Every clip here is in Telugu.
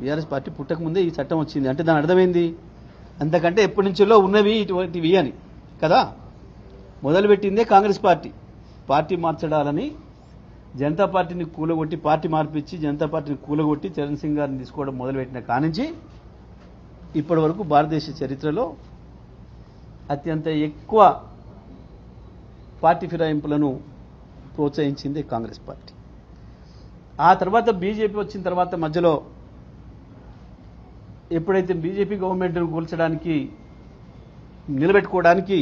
బీఆర్ఎస్ పార్టీ పుట్టకముందే ఈ చట్టం వచ్చింది. అంటే దాని అర్థమైంది? అంతకంటే ఎప్పటి నుంచో ఉన్నవి ఇటువంటివి అని. కదా? మొదలుపెట్టిందే కాంగ్రెస్ పార్టీ. పార్టీ మార్చడాలని జనతా పార్టీని కూలగొట్టి పార్టీ మార్పిచ్చి జనతా పార్టీని కూలగొట్టి చరణ్ సింగ్ గారిని తీసుకోవడం మొదలుపెట్టిన కానించి ఇప్పటి వరకు భారతదేశ చరిత్రలో అత్యంత ఎక్కువ పార్టీ ఫిరాయింపులను ప్రోత్సహించింది కాంగ్రెస్ పార్టీ. ఆ తర్వాత బీజేపీ వచ్చిన తర్వాత మధ్యలో ఎప్పుడైతే బీజేపీ గవర్నమెంట్ను కూల్చడానికి నిలబెట్టుకోవడానికి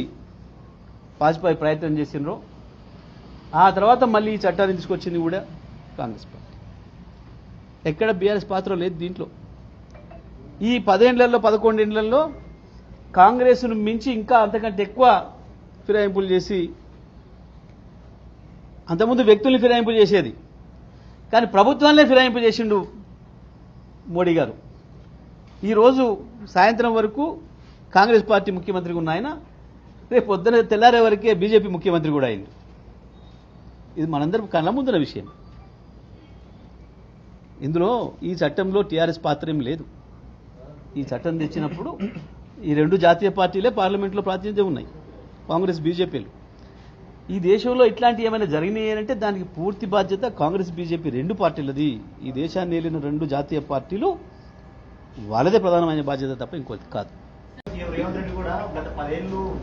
వాజ్పేయి ప్రయత్నం చేసినరో ఆ తర్వాత మళ్ళీ ఈ చట్టాన్ని తీసుకొచ్చింది కూడా కాంగ్రెస్ పార్టీ. ఎక్కడ బీఆర్ఎస్ పాత్ర లేదు దీంట్లో. ఈ పదేండ్లలో పదకొండేండ్లలో కాంగ్రెస్ను మించి ఇంకా అంతకంటే ఎక్కువ ఫిరాయింపులు చేసి అంతకుముందు వ్యక్తుల్ని ఫిరాయింపు చేసేది. కానీ ప్రభుత్వాన్నే ఫిరాయింపు చేసిండు మోడీ గారు. ఈరోజు సాయంత్రం వరకు కాంగ్రెస్ పార్టీ ముఖ్యమంత్రిగా ఉన్న ఆయన రేపు పొద్దున తెల్లారే వరకే బీజేపీ ముఖ్యమంత్రి కూడా అయింది ఇది మనందరం కళ్ళ ముందున్న విషయం. ఇందులో ఈ చట్టంలో టీఆర్ఎస్ పాత్ర ఏం లేదు. ఈ చట్టం తెచ్చినప్పుడు ఈ రెండు జాతీయ పార్టీలే పార్లమెంట్లో ప్రాతినిధ్యం ఉన్నాయి. కాంగ్రెస్ బీజేపీలు. ఈ దేశంలో ఇట్లాంటి ఏమైనా జరిగినాయి అంటే దానికి పూర్తి బాధ్యత కాంగ్రెస్ బీజేపీ రెండు పార్టీలది. ఈ దేశాన్ని ఏలిన రెండు జాతీయ పార్టీలు వాళ్ళదే ప్రధానమైన బాధ్యత తప్ప ఇంకోటి కాదు. రేవంత్ రెడ్డి కూడా గత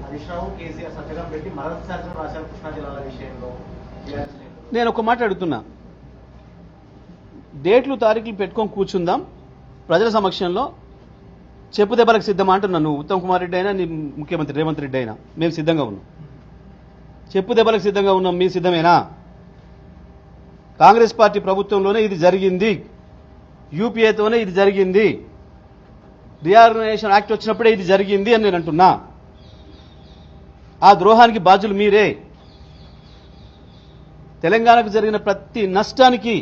హరీష్ రావు కేసీఆర్ సంతకం పెట్టి శాసనం రాశారు కృష్ణా జిల్లాల విషయంలో. నేను ఒక మాట అడుగుతున్నా. డేట్లు తారీఖులు పెట్టుకొని కూర్చుందాం. ప్రజల సమక్షంలో చెప్పు దెబ్బలకు సిద్ధమా అంటున్నా నువ్వు. ఉత్తమ్ కుమార్ రెడ్డి అయినా నీ ముఖ్యమంత్రి రేవంత్ రెడ్డి అయినా. మేము సిద్ధంగా ఉన్నాం. చెప్పు దెబ్బలకు సిద్ధంగా ఉన్నాం మీ సిద్ధమేనా? కాంగ్రెస్ పార్టీ ప్రభుత్వంలోనే ఇది జరిగింది. యూపీఏతోనే ఇది జరిగింది. రీఆర్గనైజేషన్ యాక్ట్ వచ్చినప్పుడే ఇది జరిగింది అని నేను అంటున్నా. ఆ ద్రోహానికి బాధ్యులు మీరే. తెలంగాణకు జరిగిన ప్రతి నష్టానికి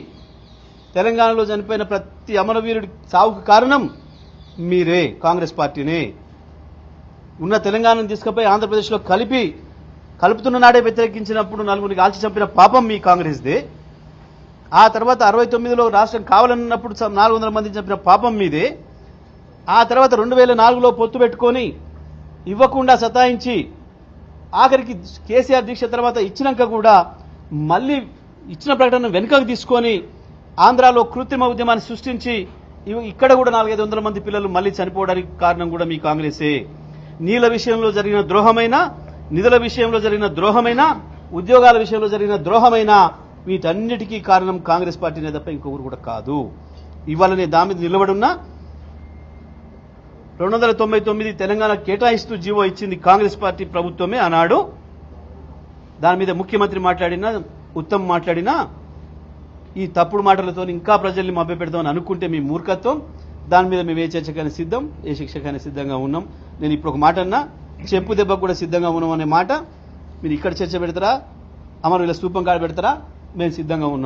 తెలంగాణలో చనిపోయిన ప్రతి అమరవీరుడి సావుకు కారణం మీరే కాంగ్రెస్ పార్టీనే. ఉన్న తెలంగాణను తీసుకుపోయి ఆంధ్రప్రదేశ్లో కలిపి కలుపుతున్న నాడే వ్యతిరేకించినప్పుడు నలుగురికి కాల్చి చంపిన పాపం మీ కాంగ్రెస్దే. ఆ తర్వాత అరవై తొమ్మిదిలో రాష్ట్రం కావాలన్నప్పుడు నాలుగు వందల మంది చంపిన పాపం మీదే. ఆ తర్వాత రెండు వేల నాలుగులో పొత్తు పెట్టుకొని ఇవ్వకుండా సతాయించి ఆఖరికి కేసీఆర్ దీక్ష తర్వాత ఇచ్చినాక కూడా మళ్ళీ ఇచ్చిన ప్రకటన వెనుకకు తీసుకొని ఆంధ్రాలో కృత్రిమ ఉద్యమాన్ని సృష్టించి ఇక్కడ కూడా నాలుగైదు వందల మంది పిల్లలు మళ్ళీ చనిపోవడానికి కారణం కూడా మీ కాంగ్రెసే. నీళ్ళ విషయంలో జరిగిన ద్రోహమైన నిధుల విషయంలో జరిగిన ద్రోహమైన ఉద్యోగాల విషయంలో జరిగిన ద్రోహమైన వీటన్నిటికీ కారణం కాంగ్రెస్ పార్టీనే తప్ప ఇంకొకరు కూడా కాదు. ఇవాళ నేను దాని మీద నిలబడున్నా రెండు వందల తొంభై తొమ్మిది తెలంగాణ కేటాయిస్తూ జీవో ఇచ్చింది కాంగ్రెస్ పార్టీ ప్రభుత్వమే ఆనాడు. దాని మీద ముఖ్యమంత్రి మాట్లాడినా ఉత్తమ్ మాట్లాడినా ఈ తప్పుడు మాటలతో ఇంకా ప్రజల్ని మభ్యపెడదామని అనుకుంటే మీ మూర్ఖత్వం. దాని మీద మేము ఏ చర్చకైనా సిద్ధం ఏ శిక్షకైనా సిద్ధంగా ఉన్నాం. నేను ఇప్పుడు ఒక మాట అన్నా చెప్పు దెబ్బకు కూడా సిద్ధంగా ఉన్నాం అనే మాట. మీరు ఇక్కడ చర్చ పెడతారా? అమరుల స్థూపం కాడ పెడతారా? మేము సిద్ధంగా ఉన్నాం.